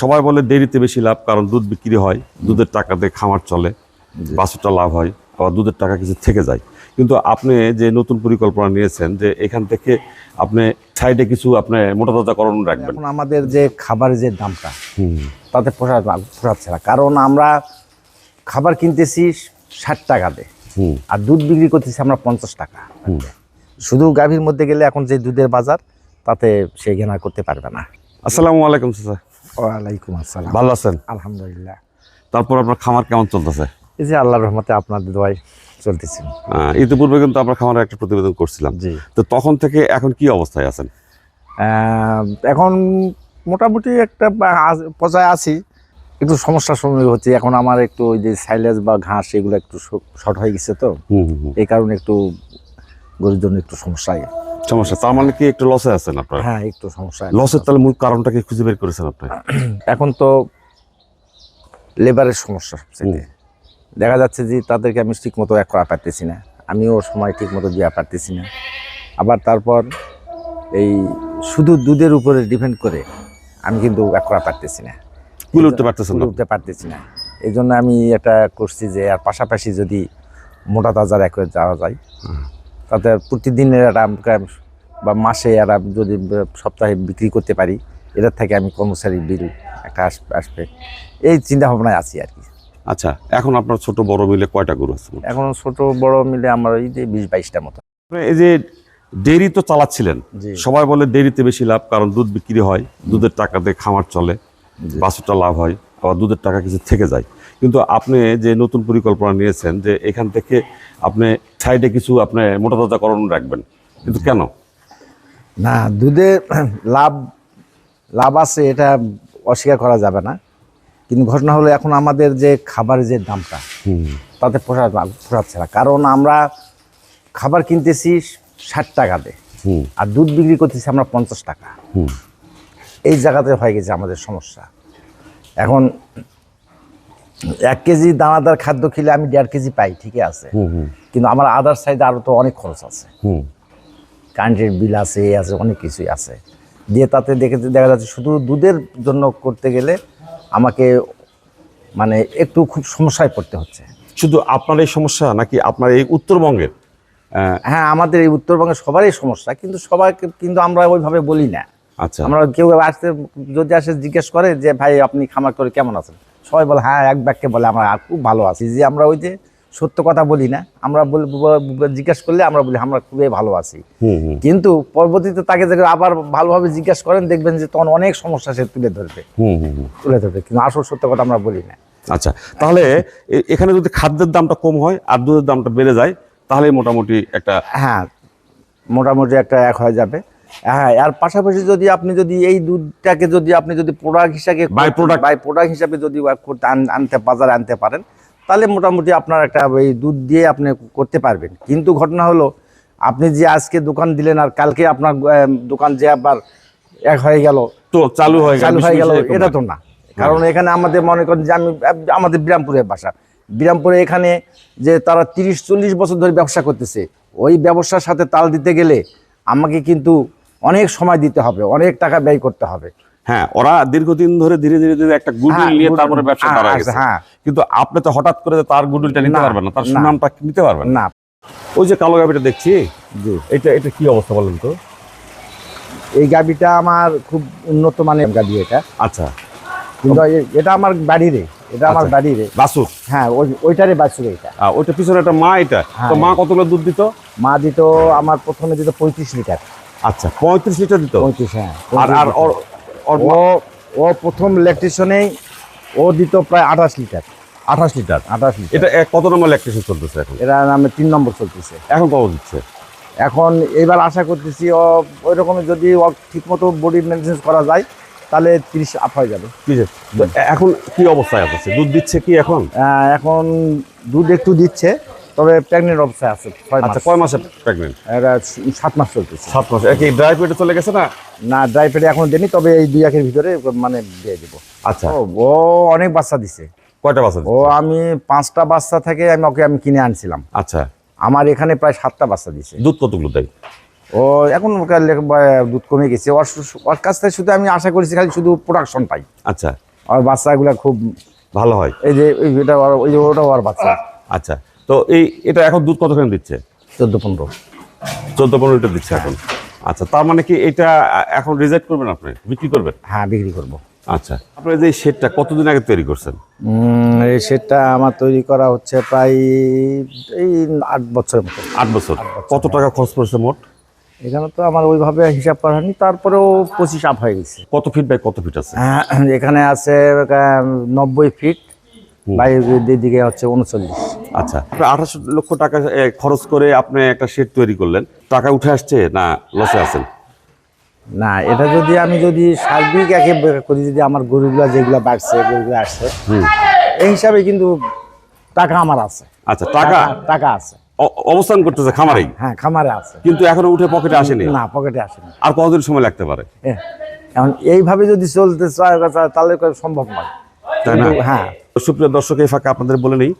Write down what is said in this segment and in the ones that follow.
সবাই বলে ডেরিতে বেশি লাভ কারণ দুধ বিক্রি হয় দুধের টাকাতে খামার চলে বাছুরটা লাভ হয় আবার দুধের টাকা কিছু থেকে যায়। কিন্তু আপনি যে নতুন পরিকল্পনা নিয়েছেন যে এখান থেকে আপনি সাইডে কিছু আপনি মোটা তাজাকরণ রাখবেন। এখন আমাদের যে খাবারের যে দামটা তাতে পোষা পোষাচ্ছে না। কারণ আমরা খাবার কিনতেছি ষাট টাকাতে হুম। আর দুধ বিক্রি করতেছি আমরা পঞ্চাশ টাকা। শুধু গাভীর মধ্যে গেলে এখন যে দুধের বাজার তাতে সে ঘেনা করতে পারবে না। আসসালামু আলাইকুম স্যার ওয়ালাইকুম আসসালাম। ভালো আছেন? আলহামদুলিল্লাহ। তারপর আপনার খামার কেমন চলতেছে? এই যে আল্লাহর রহমতে আপনাদের দোয়াই চলতেছি। ইতিপূর্বে কিন্তু আপনার খামারে একটা প্রতিবেদন করছিলাম। তো তখন থেকে এখন কি অবস্থায় আছেন? এখন মোটামুটি একটা পর্যায়ে আছি। একটু সমস্যার সম্মুখীন হচ্ছে। এখন আমার একটু ওই যে সাইলেজ বা ঘাস এগুলো একটু শর্ট হয়ে গেছে তো। এই কারণে একটু গরুর জন্য একটু সমস্যায়। সমস্যা। তার মানে কি একটু লসে আছেন আপনার? হ্যাঁ একটু সমস্যা লসের তাহলে মূল কারণটা কি খুঁজে বের করেছেন আপনি? এখন তো লেবারের সমস্যা দেখা যাচ্ছে যে তাদেরকে আমি ঠিক মতো এক করা পারতেছি না। আমিও সময় ঠিক মতো দেওয়া পারতেছি না। আবার তারপর এই শুধু দুধের উপরে ডিপেন্ড করে আমি কিন্তু এক করা পারতেছি না। কুলে উঠতে পারতেছেন না? উঠতে পারতেছি না। এই জন্য আমি এটা করছি যে আর পাশাপাশি যদি মোটা তাজার এক যাওয়া যায় তাতে প্রতিদিনের একটা আমাকে বা মাসে এরা যদি সপ্তাহে বিক্রি করতে পারি এটার থেকে আমি কর্মচারী বিল একটা আসবে। এই চিন্তা ভাবনায় আছি আর কি। আচ্ছা এখন আপনার ছোট বড় মিলে কয়টা গরু আছে? এখন ছোট বড় মিলে আমার ওই যে বিশ বাইশটা মতো। আপনি এই যে ডেরি তো চালাচ্ছিলেন। সবাই বলে ডেরিতে বেশি লাভ কারণ দুধ বিক্রি হয় দুধের টাকাতে খামার চলে বাছুরটা লাভ হয় আবার দুধের টাকা কিছু থেকে যায়। কিন্তু আপনি যে নতুন পরিকল্পনা নিয়েছেন যে এখান থেকে আপনি সাইডে কিছু আপনি মোটা তাজাকরণ রাখবেন কিন্তু কেন? না দুধে লাভ লাভ আছে এটা অস্বীকার করা যাবে না। কিন্তু ঘটনা হলো এখন আমাদের যে খাবারের যে দামটা হুম। তাতে পোষা পোষাচ্ছে না। কারণ আমরা খাবার কিনতেছি ষাট টাকাতে হুম। আর দুধ বিক্রি করতেছি আমরা পঞ্চাশ টাকা। এই জায়গাতে হয়ে গেছে আমাদের সমস্যা। এখন এক কেজি দানাদার খাদ্য খেলে আমি দেড় কেজি পাই ঠিকই আছে। কিন্তু আমার আদার সাইডে আরও তো অনেক খরচ আছে। হুম। কারেন্টের বিল আছে এ আছে অনেক কিছুই আছে। দিয়ে তাতে দেখে দেখা যাচ্ছে শুধু দুধের জন্য করতে গেলে আমাকে মানে একটু খুব সমস্যায় পড়তে হচ্ছে। শুধু আপনার এই সমস্যা নাকি আপনার এই উত্তরবঙ্গের? হ্যাঁ আমাদের এই উত্তরবঙ্গের সবারই সমস্যা কিন্তু সবাইকে কিন্তু আমরা ওইভাবে বলি না। আচ্ছা। আমরা কেউ আসতে যদি আসে জিজ্ঞেস করে যে ভাই আপনি খামার করে কেমন আছেন? সবাই বলে হ্যাঁ এক ব্যাগকে বলে আমরা খুব ভালো আছি। যে আমরা ওই যে সত্য কথা বলি না আমরা জিজ্ঞেস করলে আমরা বলি আমরা খুবই ভালো আছি। কিন্তু পরবর্তীতে তাকে আবার ভালোভাবে জিজ্ঞেস করেন দেখবেন যে তখন অনেক সমস্যা সে তুলে ধরবে। তুলে ধরবে কিন্তু আসল সত্য কথা আমরা বলি না। আচ্ছা তাহলে এখানে যদি খাদ্যের দামটা কম হয় আর দুধের দামটা বেড়ে যায় তাহলে মোটামুটি একটা হ্যাঁ মোটামুটি একটা এক হয়ে যাবে। হ্যাঁ আর পাশাপাশি যদি আপনি যদি এই দুধটাকে যদি আপনি যদি প্রোডাক্ট হিসাবে By product- বাই প্রোডাক্ট হিসাবে যদি করতে আনতে বাজারে আনতে পারেন তাহলে মোটামুটি আপনার একটা এই দুধ দিয়ে আপনি করতে পারবেন। কিন্তু ঘটনা হলো আপনি যে আজকে দোকান দিলেন আর কালকে আপনার দোকান যে আবার এক হয়ে গেল তো চালু হয়ে চালু হয়ে গেল এটা তো না। কারণ এখানে আমাদের মনে করেন যে আমি আমাদের বিরামপুরের বাসা। বিরামপুরে এখানে যে তারা তিরিশ চল্লিশ বছর ধরে ব্যবসা করতেছে ওই ব্যবসার সাথে তাল দিতে গেলে আমাকে কিন্তু অনেক সময় দিতে হবে অনেক টাকা ব্যয় করতে হবে। হ্যাঁ ওরা দীর্ঘদিন ধরে ধীরে ধীরে ধীরে একটা গুডউইল হ্যাঁ, নিয়ে তারপরে ব্যবসা হ্যাঁ, দাঁড়া আচ্ছা, গেছে। হ্যাঁ। কিন্তু আপনি তো হঠাৎ করে তার গুডউইলটা নিতে পারবেন না তার সুনামটা নিতে পারবেন না। ওই যে কালো গাবিটা দেখছি জি। এটা এটা কি অবস্থা বলেন তো? এই গাবিটা আমার খুব উন্নত মানের গাবি এটা। আচ্ছা। কিন্তু এটা আমার বাড়িরে এটা আমার আচ্ছা। বাড়িরে বাসুর হ্যাঁ ওই ওইটারে বাছুর এটা আহ, ওইটা পিছনে একটা মা এটা। হ্যাঁ। তো মা কতগুলো দুধ দিত? মা দিত আমার প্রথমে দিত পঁয়ত্রিশ লিটার। আচ্ছা পঁয়ত্রিশ লিটার দিত? পঁয়ত্রিশ হ্যাঁ আর আর ও ও প্রথম ল্যাকটেশনেই ও দিত প্রায় আঠাশ লিটার। আঠাশ লিটার? আঠাশ লিটার। এটা কত নম্বর ল্যাকটেশন চলতেছে এখন? এরা নামে তিন নম্বর চলতেছে। এখন কত দিচ্ছে? এখন এবার আশা করতেছি ও ওই রকম যদি ও ঠিকমতো বডি মেনটেন্স করা যায় তাহলে তিরিশ আপ হয়ে যাবে। কি যে তো এখন কি অবস্থায় আছে? দুধ দিচ্ছে কি এখন? এখন দুধ একটু দিচ্ছে তবে প্রেগনেন্ট অবস্থায় আছে আচ্ছা কয় মাসে প্রেগনেন্ট এরা সাত মাস চলতেছে। সাত মাসে। কি ড্রাই পেটে চলে গেছে না? না ড্রাই পেটে এখন দেনি তবে এই দুই একের ভিতরে মানে দিয়ে দেবো। আচ্ছা। ও ও অনেক বাচ্চা দিছে। কয়টা বাচ্চা ও আমি পাঁচটা বাচ্চা থেকে আমি ওকে আমি কিনে আনছিলাম। আচ্ছা। আমার এখানে প্রায় সাতটা বাচ্চা দিছে। দুধ কতগুলো দেয়? ও এখন দুধ কমে গেছে। ওর কাছ থেকে শুধু আমি আশা করেছি খালি শুধু প্রোডাকশন পাই আচ্ছা। আর বাচ্চাগুলো খুব ভালো হয়। এই যে এটা ওই যে ওটা ওর বাচ্চা। আচ্ছা। তো এই এটা এখন দুধ কতখানি দিচ্ছে? চোদ্দ পনেরো। চোদ্দ পনেরো লিটার দিচ্ছে এখন। আচ্ছা তার মানে কি এটা এখন রিজেক্ট করবেন আপনি? বিক্রি করবেন? হ্যাঁ বিক্রি করব। আচ্ছা আপনার যে শেডটা কতদিন আগে তৈরি করছেন? এই শেডটা আমার তৈরি করা হচ্ছে প্রায় এই আট বছরের মতো। আট বছর। কত টাকা খরচ পড়েছে মোট? এখানে তো আমার ওইভাবে হিসাব করা হয়নি তারপরেও পঁচিশ আপ হয়ে গেছে। কত ফিট বাই কত ফিট আছে? এখানে আছে নব্বই ফিট বাইরের দিকে হচ্ছে উনচল্লিশ। আচ্ছা। আপনি আঠাশো লক্ষ টাকা খরচ করে আপনি একটা শেড তৈরি করলেন। টাকা উঠে আসছে না লসে আছেন? না এটা যদি আমি যদি সার্বিক একে করি যদি আমার গরুগুলা যেগুলো বাড়ছে গরুগুলো আসছে এই হিসাবে কিন্তু টাকা আমার আছে। আচ্ছা টাকা? টাকা আছে। অবস্থান করতেছে খামারেই? হ্যাঁ খামারে আছে। কিন্তু এখনও উঠে পকেটে আসেনি? না পকেটে আসেনি। আর কতদিন সময় লাগতে পারে? এখন এইভাবে যদি চলতে চায় তাহলে সম্ভব নয়। তাই না? হ্যাঁ। সুপ্রিয় দর্শক এই ফাঁকে আপনাদের বলে নেই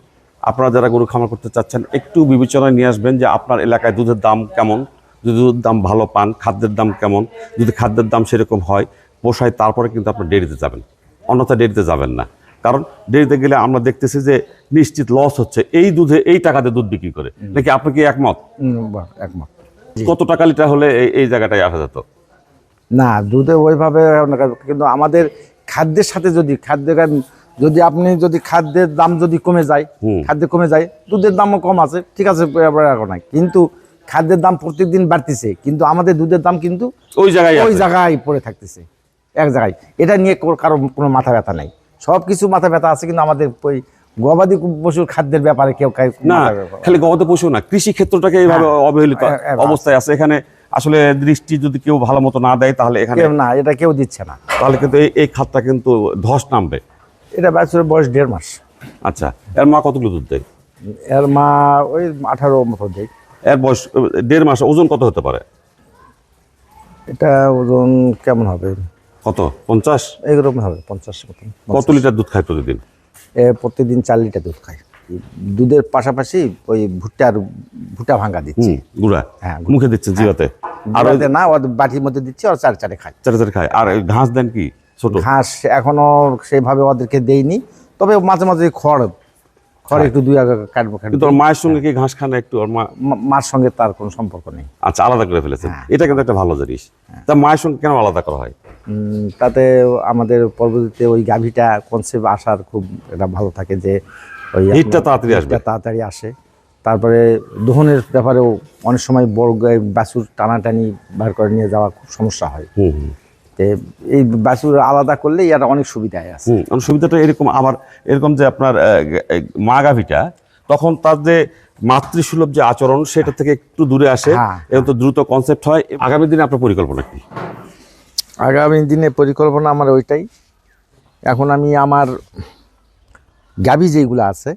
আপনারা যারা গরু খামার করতে চাচ্ছেন একটু বিবেচনায় নিয়ে আসবেন যে আপনার এলাকায় দুধের দাম কেমন। যদি দুধের দাম ভালো পান খাদ্যের দাম কেমন। যদি খাদ্যের দাম সেরকম হয় পোষায় তারপরে কিন্তু আপনার ডেরিতে যাবেন। অন্যথা ডেরিতে যাবেন না। কারণ ডেরিতে গেলে আমরা দেখতেছি যে নিশ্চিত লস হচ্ছে। এই দুধে এই টাকাতে দুধ বিক্রি করে। নাকি আপনি কি একমত? একমত। কত টাকা লিটার হলে এই- এই জায়গাটায় আসা যেত? না দুধে ওইভাবে কিন্তু আমাদের খাদ্যের সাথে যদি খাদ্য যদি আপনি যদি খাদ্যের দাম যদি কমে যায়। খাদ্য কমে যায় দুধের দামও কম আছে ঠিক আছে নাই। কিন্তু খাদ্যের দাম প্রত্যেকদিন বাড়তেছে কিন্তু আমাদের দুধের দাম কিন্তু ওই জায়গায় ওই জায়গায় পড়ে থাকতেছে এক জায়গায়। এটা নিয়ে কারও কোনো মাথা ব্যথা নাই। সব কিছু মাথা ব্যথা আছে কিন্তু আমাদের ওই গবাদি পশুর খাদ্যের ব্যাপারে কেউ না খালি গবাদি পশু না কৃষি ক্ষেত্রটাকে এইভাবে অবহেলিত হ্যাঁ, হ্যাঁ, অবস্থায় আছে। এখানে আসলে দৃষ্টি যদি কেউ ভালো মতো না দেয় তাহলে এখানে না এটা কেউ দিচ্ছে না। তাহলে কিন্তু এই এই খাতটা কিন্তু ধস নামবে। এটা বাছুরের বয়স দেড় মাস। আচ্ছা এর মা কতগুলো দুধ দেয়? এর মা ওই আঠারো মতো দেয়। এর বয়স দেড় মাস ওজন কত হতে পারে? এটা ওজন কেমন হবে? কত? পঞ্চাশ? এইরকম হবে পঞ্চাশ মতন কত লিটার দুধ খায় প্রতিদিন? এ প্রতিদিন চার লিটার দুধ খায়। দুধের পাশাপাশি ওই ভুট্টার ভুট্টা ভাঙা দিচ্ছি। গুড়া। হ্যাঁ, মুখে দিচ্ছে জিরাতে আর না ওর বাটির মধ্যে দিচ্ছি আর চার চারে খায়। চারে চারে খায়। আর ঘাস দেন কি? ঘাস এখনও সেভাবে ওদেরকে দেইনি। তবে মাঝে মাঝে খড় খড় একটু দুই আগে কাটবো কিন্তু ওর মায়ের সঙ্গে কি ঘাস খান একটু? মার সঙ্গে তার কোনো সম্পর্ক নেই। আচ্ছা আলাদা করে ফেলেছেন। হ্যাঁ। এটা কিন্তু একটা ভালো জিনিস। তা মায়ের সঙ্গে কেন আলাদা করা হয়? তাতে আমাদের পরবর্তীতে ওই গাভীটা কনসেপ্ট আসার খুব এটা ভালো থাকে যে ওই হিটটা তাড়াতাড়ি আসবে। তাড়াতাড়ি আসে। তারপরে দোহনের ব্যাপারেও অনেক সময় বড় গায়ে বাছুর টানাটানি বার করে নিয়ে যাওয়া খুব সমস্যা হয়। এই বাছুর আলাদা করলে ইয়ার অনেক সুবিধায় আছে। কারণ সুবিধাটা এরকম আবার এরকম যে আপনার মা গাভীটা তখন তার যে মাতৃসুলভ যে আচরণ সেটা থেকে একটু দূরে আসে হ্যাঁ। এবং তো দ্রুত কনসেপ্ট হয়। আগামী দিনে আপনার পরিকল্পনা কি? আগামী দিনে পরিকল্পনা আমার ওইটাই। এখন আমি আমার গাভী যেগুলো আছে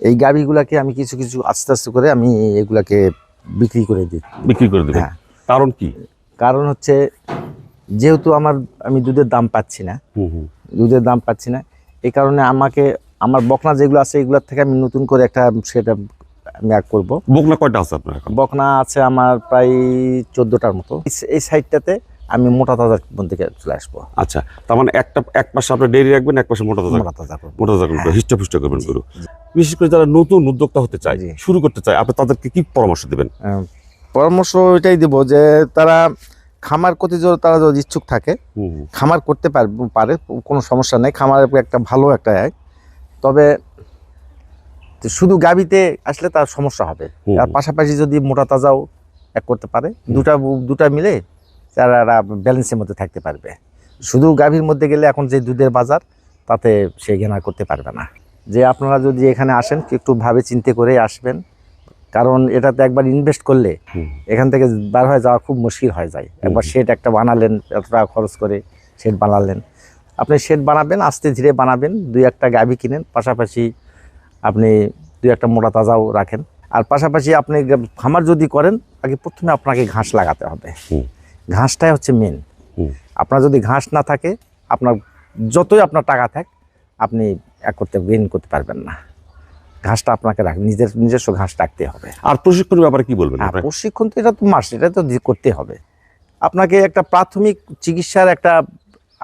এই গাভীগুলাকে আমি কিছু কিছু আস্তে আস্তে করে আমি এগুলাকে বিক্রি করে দিই। বিক্রি করে দিই হ্যাঁ। কারণ কি? কারণ হচ্ছে যেহেতু আমার আমি দুধের দাম পাচ্ছি না। দুধের দাম পাচ্ছি না। এই কারণে আমাকে আমার বকনা যেগুলো আছে এগুলোর থেকে আমি নতুন করে একটা সেটা আমি এক করব। বকনা কয়টা আছে আপনার এখন? বকনা আছে আমার প্রায় চোদ্দোটার মতো। এই- সাইডটাতে আমি মোটা তাজার মধ্যে চলে আসব। আচ্ছা তার মানে একটা এক পাশে আপনার ডেরি রাখবেন এক পাশে মোটা তাজা মোটা তাজা করব। মোটা তাজা করবেন হৃষ্টপুষ্ট করবেন গরু। বিশেষ করে যারা নতুন উদ্যোক্তা হতে চায়। শুরু করতে চায় আপনি তাদেরকে কি পরামর্শ দেবেন? পরামর্শ এটাই দেবো যে তারা খামার করতে যদি তারা যদি ইচ্ছুক থাকে খামার করতে পারে কোনো সমস্যা নেই। খামারের একটা ভালো একটা এক তবে শুধু গাবিতে আসলে তার সমস্যা হবে। আর পাশাপাশি যদি মোটা তাজাও এক করতে পারে দুটা দুটা মিলে তারা ব্যালেন্সের মধ্যে থাকতে পারবে। শুধু গাভীর মধ্যে গেলে এখন যে দুধের বাজার তাতে সে ঘেনা করতে পারবে না। যে আপনারা যদি এখানে আসেন একটু ভাবে চিন্তে করে আসবেন। কারণ এটাতে একবার ইনভেস্ট করলে এখান থেকে বার হয়ে যাওয়া খুব মুশকিল হয়ে যায়। একবার শেড একটা বানালেন এত টাকা খরচ করে শেড বানালেন। আপনি শেড বানাবেন আস্তে ধীরে বানাবেন দুই একটা গাভী কিনেন পাশাপাশি আপনি দুই একটা মোটা তাজাও রাখেন। আর পাশাপাশি আপনি খামার যদি করেন আগে প্রথমে আপনাকে ঘাস লাগাতে হবে। ঘাসটাই হচ্ছে মেন আপনার যদি ঘাস না থাকে আপনার যতই আপনার টাকা থাক আপনি এক করতে গেইন করতে পারবেন না। ঘাসটা আপনাকে রাখ নিজের নিজস্ব ঘাস রাখতে হবে। আর প্রশিক্ষণের ব্যাপারে কি বলবেন? প্রশিক্ষণ তো এটা তো মাস এটা তো করতে হবে। আপনাকে একটা প্রাথমিক চিকিৎসার একটা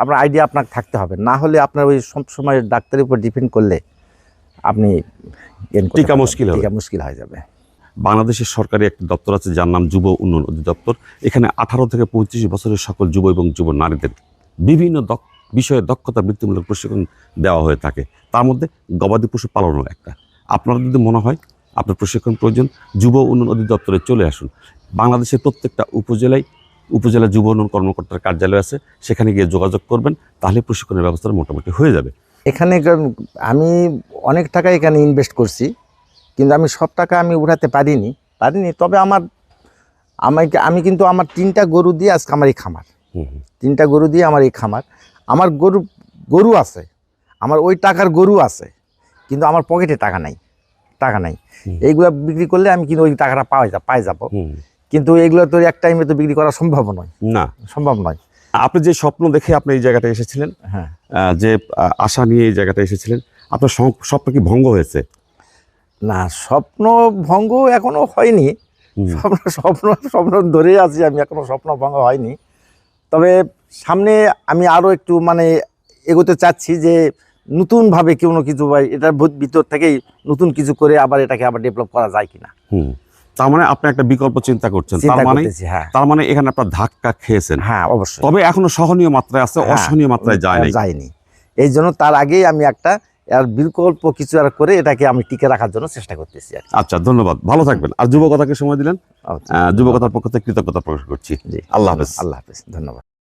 আপনার আইডিয়া আপনাকে থাকতে হবে। না হলে আপনার ওই সব সময় ডাক্তারের উপর ডিপেন্ড করলে আপনি টিকা মুশকিল। টিকা মুশকিল হয়ে যাবে। বাংলাদেশের সরকারি একটি দপ্তর আছে যার নাম যুব উন্নয়ন অধিদপ্তর। এখানে আঠারো থেকে পঁয়ত্রিশ বছরের সকল যুব এবং যুব নারীদের বিভিন্ন বিষয়ে দক্ষতা বৃত্তিমূলক প্রশিক্ষণ দেওয়া হয়ে থাকে। তার মধ্যে গবাদি পশু পালনও একটা। আপনার যদি মনে হয় আপনার প্রশিক্ষণ প্রয়োজন যুব উন্নয়ন অধিদপ্তরে চলে আসুন। বাংলাদেশের প্রত্যেকটা উপজেলায় উপজেলা যুব উন্নয়ন কর্মকর্তার কার্যালয় আছে সেখানে গিয়ে যোগাযোগ করবেন তাহলে প্রশিক্ষণের ব্যবস্থা মোটামুটি হয়ে যাবে। এখানে আমি অনেক টাকা এখানে ইনভেস্ট করছি কিন্তু আমি সব টাকা আমি উঠাতে পারিনি পারিনি তবে আমার আমাকে আমি কিন্তু আমার তিনটা গরু দিয়ে আজকে আমার এই খামার। তিনটা গরু দিয়ে আমার এই খামার। আমার গরু গরু আছে আমার ওই টাকার গরু আছে। কিন্তু আমার পকেটে টাকা নাই টাকা নাই। এইগুলো বিক্রি করলে আমি কিন্তু ওই টাকাটা পাওয়া যা পাই যাব। কিন্তু এগুলো তো এক টাইমে তো বিক্রি করা সম্ভব নয়। না। সম্ভব নয়। আপনি যে স্বপ্ন দেখে আপনি এই জায়গাটা এসেছিলেন হ্যাঁ। যে আশা নিয়ে এই জায়গাটা এসেছিলেন আপনার স্বপ্ন কি ভঙ্গ হয়েছে? না স্বপ্ন ভঙ্গ এখনও হয়নি। স্বপ্ন স্বপ্ন স্বপ্ন ধরে আছি আমি এখনও স্বপ্ন ভঙ্গ হয়নি। তবে সামনে আমি আরও একটু মানে এগোতে চাচ্ছি যে নতুনভাবে কোনো কিছু বা এটার ভিতর থেকেই নতুন কিছু করে আবার এটাকে আবার ডেভেলপ করা যায় কিনা। হুম। তার মানে আপনি একটা বিকল্প চিন্তা করছেন। তার মানে হ্যাঁ। তার মানে এখানে আপনার ধাক্কা খেয়েছেন। হ্যাঁ অবশ্যই। তবে এখনও সহনীয় মাত্রায় আছে হ্যাঁ, অসহনীয় মাত্রায় যায় যায়নি। এই জন্য তার আগেই আমি একটা আর বিকল্প কিছু আর করে এটাকে আমি টিকে রাখার জন্য চেষ্টা করতেছি আচ্ছা ধন্যবাদ। ভালো থাকবেন। আর যুবকতাকে সময় দিলেন। আচ্ছা, যুবকতার পক্ষ থেকে কৃতজ্ঞতা প্রকাশ করছি। জি। আল্লাহ হাফেজ। আল্লাহ হাফেজ। ধন্যবাদ।